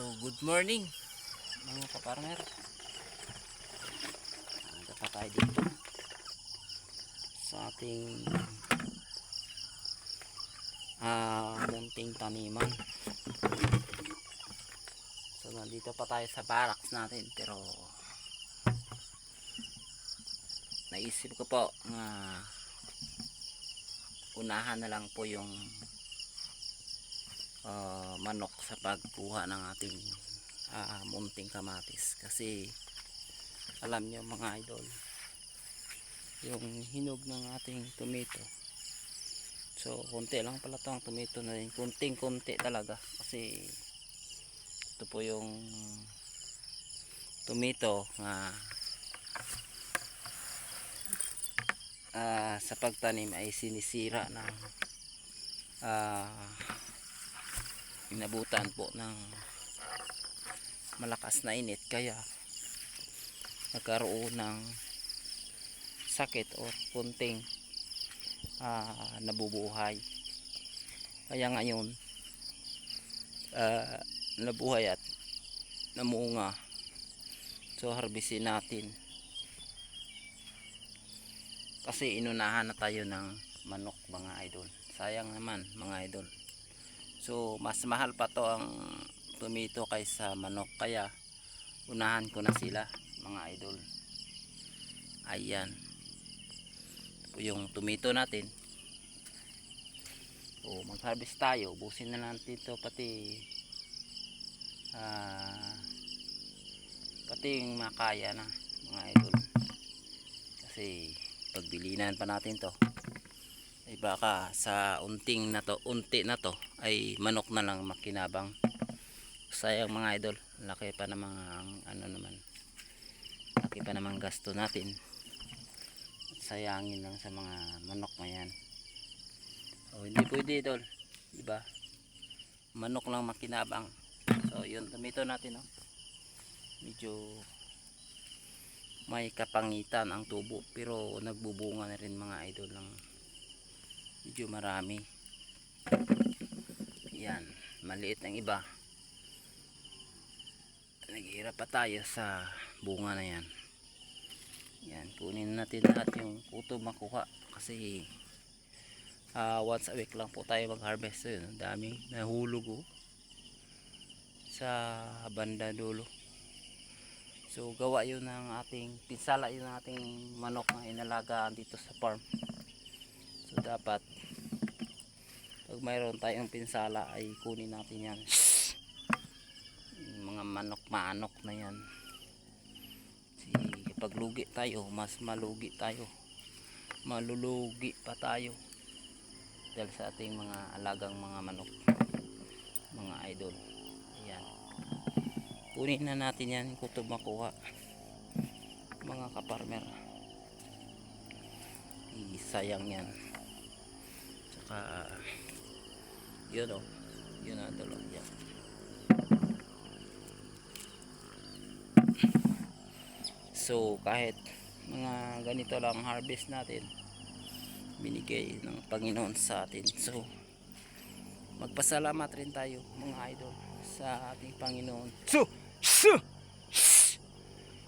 So, good morning mga kaparmer. Ando pa tayo dito sa ating ah munting taniman. So, nandito pa tayo sa barracks natin pero naisip ko po na unahan na lang po yung ah, manok sa pagkuha ng ating ah, munting kamatis. Kasi alam nyo mga idol yung hinog ng ating tomato so konti lang pala itong tomato na rin. Kunting kunti talaga. Kasi ito po yung tomato nga ah, sa pagtanim ay sinisira ng ah, inabutan po ng malakas na init kaya nagkaroon ng sakit o kunting ah, nabubuhay. Kaya ngayon ah, nabuhay at namunga so harbisin natin. Kasi inunahan na tayo ng manok mga idol. Sayang naman mga idol so mas mahal pa to ang tomato kaysa manok. Kaya unahan ko na sila mga idol. Ayan. Ito yung tomato natin. O mag harvest tayo. Ubusin na natin ito pati ah pati yung makaya na mga idol. Kasi pagbilinan pa natin to ay baka sa unting na to unti na to ay manok na lang makinabang. Sayang mga idol. Laki pa ng mga ano naman. Laki pa namang gasto natin. Sayangin lang sa mga manok na yan. Oh, hindi pwede idol. Diba? Manok lang makinabang. So yun tomato natin oh. medyo may kapangitan ang tubo pero nagbubunga na rin mga idol ng medyo marami. Yan maliit ang iba. Naghihirap pa tayo sa bunga na yan. Yan kunin natin lahat yung puto makuha. Kasi ah, once a week lang po tayo mag harvest so, yun, daming nahulog oh, sa banda dulo. So gawa yun ng ating pinsala yun ng ating manok na inalagaan dito sa farm so dapat pag mayroon tayong pinsala ay kunin natin yan. Mga manok manok na yan. Si pag lugi tayo. Mas malugi tayo. Malulugi pa tayo. Dahil sa ating mga alagang mga manok. Mga idol. Ayan. Kunin na natin yan. Kutob makuha. Mga kaparmer. Isayang yan tsaka yun o yun na dalawang yan so kahit mga ganito lang harvest natin binigay ng Panginoon sa atin. So magpasalamat rin tayo mga idol sa ating Panginoon. So so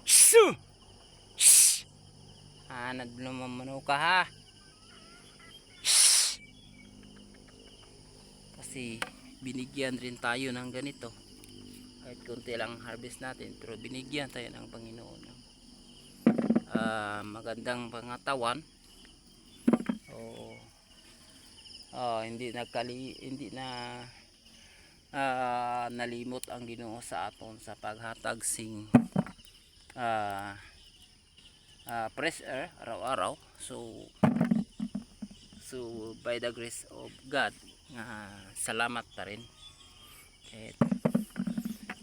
so hanad lumamano ka ha kasi binigyan rin tayo ng ganito. Kahit konti lang ang harvest natin pero binigyan tayo ng Panginoon. Ng ah, magandang pangatawan. O ah, hindi nagkali hindi na ah, nalimot ang Ginoo sa aton sa paghatag sing ah ah, fresh air araw-araw. So so by the grace of God nga salamat ta rin. Kahit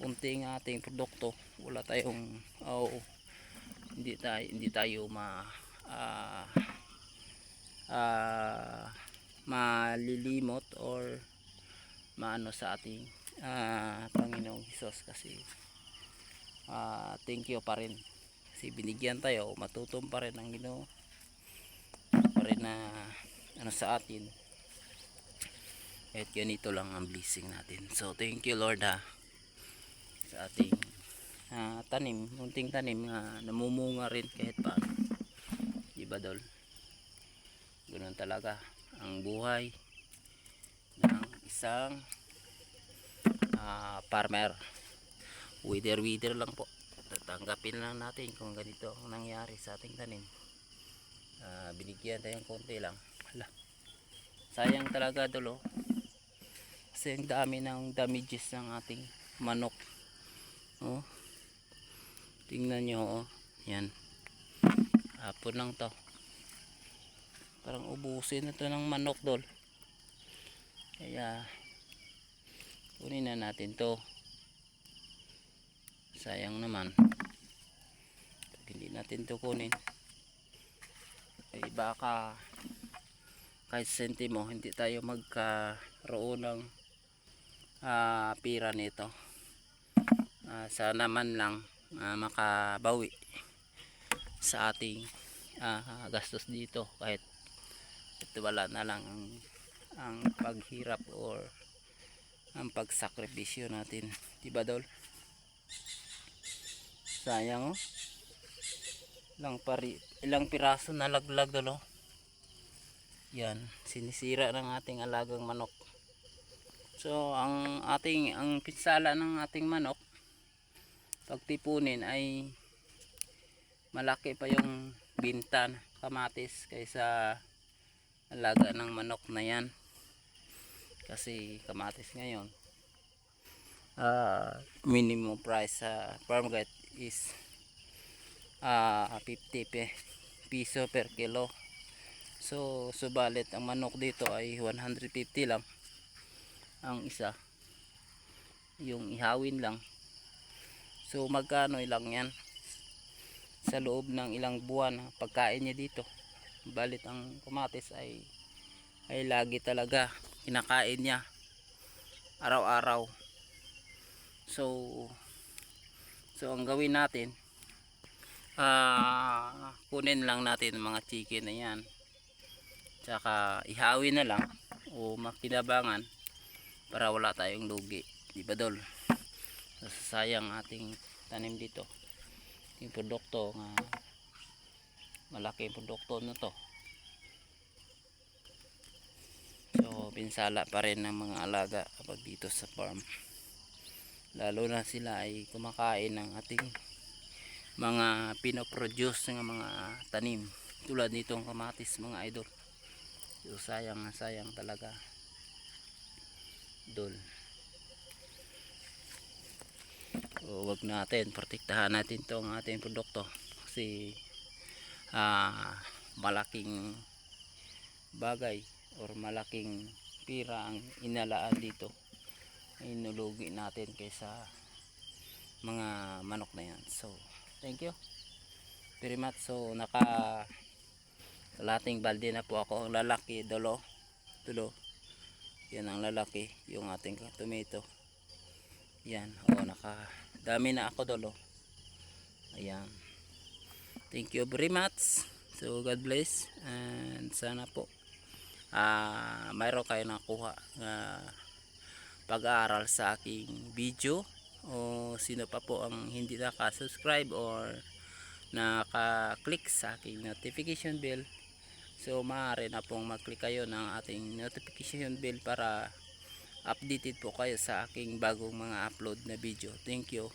unting ating produkto wala tayong oh, hindi tayo hindi tayo ma ah, ah, malilimot or maano sa ating ah, Panginoong Hesus kasi ah, thank you pa rin. Kasi binigyan tayo matutom pa rin ang Ginoo. Pa rin na ano sa atin at ganito lang ang blessing natin so thank you Lord ha sa ating ah, tanim, munting tanim nga namumunga rin kahit paano. Di ba dol? Ganun talaga ang buhay ng isang ah, farmer. Wither wither lang po. Tatanggapin lang natin kung ganito ang nangyari sa ating tanim. Ah, binigyan tayong konti lang. Hala. Sayang talaga dolo. Kasi ang dami ng damages ng ating manok. Oh. Tingnan nyo oh. Yan. Hapon lang to. Parang ubusin na to ng manok dol. Kaya kunin na natin to. Sayang naman. Pag hindi natin to kunin. Ay baka kahit sentimo hindi tayo magkaroon ng ah, pira nito. Ah, sana man lang ah, makabawi sa ating ah, gastos dito kahit ito wala na lang ang ang paghirap or ang pagsakripisyo natin. Diba dol? Sayang oh. Ilang, pari, ilang piraso na laglag dol oh. Yan sinisira ng ating alagang manok so ang ating ang pinsala ng ating manok pagtipunin ay malaki pa yung binta kamatis kaysa alaga ng manok na yan. Kasi kamatis ngayon ah minimum price sa farm gate is ah 50 pe, piso per kilo. So subalit ang manok dito ay 150 lang ang isa. Yung ihawin lang. So magkano lang yan? Sa loob ng ilang buwan pagkain niya dito. Balit ang kamatis ay ay lagi talaga kinakain niya. Araw-araw. So so ang gawin natin ah kunin lang natin mga chicken na yan. Tsaka ihawin na lang o makinabangan para wala tayong lugi. Di ba dol? Sayang ating tanim dito. Yung produkto nga malaki yung produkto na to. So pinsala pa rin ng mga alaga kapag dito sa farm. Lalo na sila ay kumakain ng ating mga pinoproduce ng mga tanim. Tulad nitong kamatis mga idol. So sayang sayang talaga dol so, wag natin protektahan natin tong ating produkto. Kasi ah, malaking bagay or malaking pira ang inalaan dito. Inulugi natin kaysa mga manok na yan. So thank you very much. So naka kalating balde na po ako. Ang lalaki dolo tulo yan ang lalaki yung ating tomato. Yan o naka dami na ako dolo ayan. Thank you very much. So God bless and sana po ah mayroon kayo nakuha na pag-aaral sa aking video. O sino pa po ang hindi naka-subscribe or naka-click sa aking notification bell so maaari na pong mag-click kayo ng ating notification bell para updated po kayo sa aking bagong mga upload na video. Thank you